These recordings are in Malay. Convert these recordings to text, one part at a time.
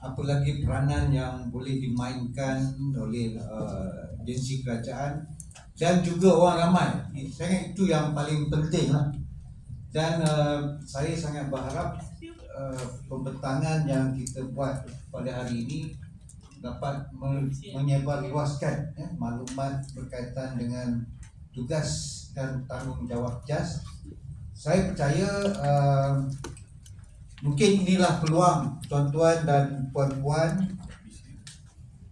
apa lagi peranan yang boleh dimainkan oleh uh, agensi kerajaan dan juga orang ramai. Saya ingat itu yang paling penting lah. Dan uh, saya sangat berharap uh, pembentangan yang kita buat pada hari ini dapat me- menyebarluaskan ya, maklumat berkaitan dengan tugas dan tanggungjawab JAS. Saya percaya uh, mungkin inilah peluang tuan-tuan dan puan-puan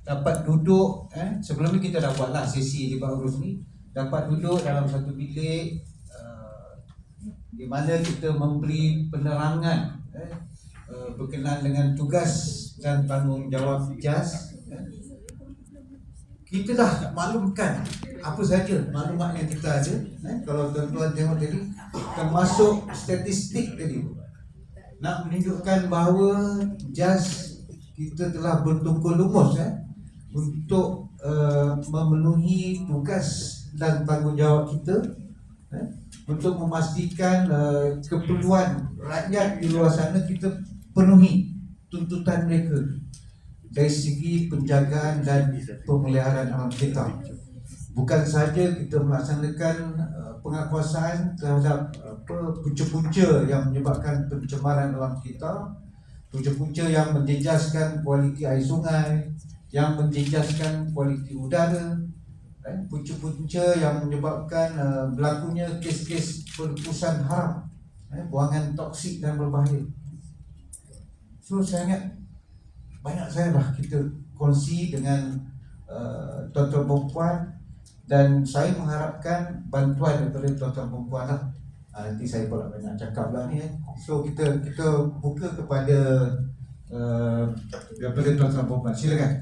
dapat duduk eh sebelum ni kita dah buatlah sesi libat urus ni dapat duduk dalam satu bilik uh, di mana kita memberi penerangan eh, uh, berkenaan dengan tugas dan tanggungjawab JAS eh. kita dah maklumkan apa saja maklumat yang kita ada eh, kalau tuan-tuan tengok tadi termasuk statistik tadi nak menunjukkan bahawa JAS kita telah bertungkul lumus eh, untuk uh, memenuhi tugas dan tanggungjawab kita eh, untuk memastikan uh, keperluan rakyat di luar sana kita penuhi tuntutan mereka dari segi penjagaan dan pemeliharaan alam kita bukan saja kita melaksanakan uh, pengakuasaan terhadap apa punca-punca yang menyebabkan pencemaran alam kita punca-punca yang menjejaskan kualiti air sungai yang menjejaskan kualiti udara eh, punca-punca yang menyebabkan uh, berlakunya kes-kes perlepusan haram eh, buangan toksik dan berbahaya. So saya ingat banyak saya lah kita kongsi dengan uh, tuan-tuan perempuan dan saya mengharapkan bantuan daripada tuan-tuan perempuan lah. Uh, nanti saya pula banyak cakap lah ni eh. so kita kita buka kepada uh, daripada tuan-tuan perempuan silakan